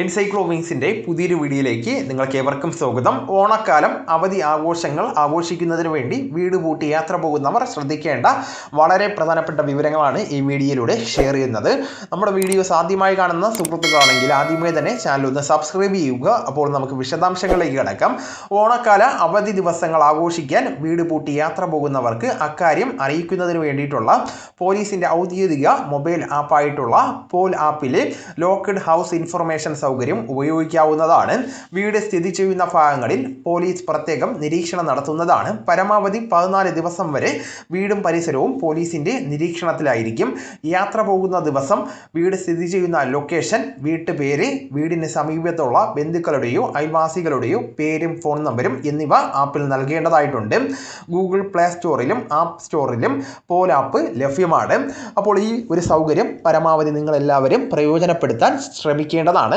എൻസൈക്ലോവിങ്സിന്റെ പുതിയൊരു വീഡിയോയിലേക്ക് നിങ്ങൾക്ക് ഏവർക്കും സ്വാഗതം. ഓണക്കാലം അവധി ആഘോഷങ്ങൾ ആഘോഷിക്കുന്നതിന് വേണ്ടി വീട് പൂട്ടി യാത്ര പോകുന്നവർ ശ്രദ്ധിക്കേണ്ട വളരെ പ്രധാനപ്പെട്ട വിവരങ്ങളാണ് ഈ വീഡിയോയിലൂടെ ഷെയർ ചെയ്യുന്നത്. നമ്മുടെ വീഡിയോസ് ആദ്യമായി കാണുന്ന സുഹൃത്തുക്കളാണെങ്കിൽ ആദ്യമേ തന്നെ ചാനൽ ഒന്ന് സബ്സ്ക്രൈബ് ചെയ്യുക. അപ്പോൾ നമുക്ക് വിശദാംശങ്ങളിലേക്ക് കിടക്കാം. ഓണക്കാല അവധി ദിവസങ്ങൾ ആഘോഷിക്കാൻ വീട് പൂട്ടി യാത്ര പോകുന്നവർക്ക് അക്കാര്യം അറിയിക്കുന്നതിന് വേണ്ടിയിട്ടുള്ള പോലീസിന്റെ ഔദ്യോഗിക മൊബൈൽ ആപ്പായിട്ടുള്ള പോൽ ആപ്പിലെ ലോക്ക്ഡ് ഹൗസ് ഇൻഫർമേഷൻ സൗകര്യം ഉപയോഗിക്കാവുന്നതാണ്. വീട് സ്ഥിതി ചെയ്യുന്ന ഭാഗങ്ങളിൽ പോലീസ് പ്രത്യേകം നിരീക്ഷണം നടത്തുന്നതാണ്. പരമാവധി പതിനാല് ദിവസം വരെ വീടും പരിസരവും പോലീസിന്റെ നിരീക്ഷണത്തിലായിരിക്കും. യാത്ര പോകുന്ന ദിവസം വീട് സ്ഥിതി ചെയ്യുന്ന ലൊക്കേഷൻ വീട്ടുപേര് വീടിന് സമീപത്തുള്ള ബന്ധുക്കളുടെയോ അയൽവാസികളുടെയോ പേരും ഫോൺ നമ്പരും എന്നിവ ആപ്പിൽ നൽകേണ്ടതായിട്ടുണ്ട്. ഗൂഗിൾ പ്ലേ സ്റ്റോറിലും ആപ്പ് സ്റ്റോറിലും പോൽ ആപ്പ് ലഭ്യമാണ്. അപ്പോൾ ഈ ഒരു സൗകര്യം പരമാവധി നിങ്ങളെല്ലാവരും പ്രയോജനപ്പെടുത്താൻ ശ്രമിക്കേണ്ടതാണ്.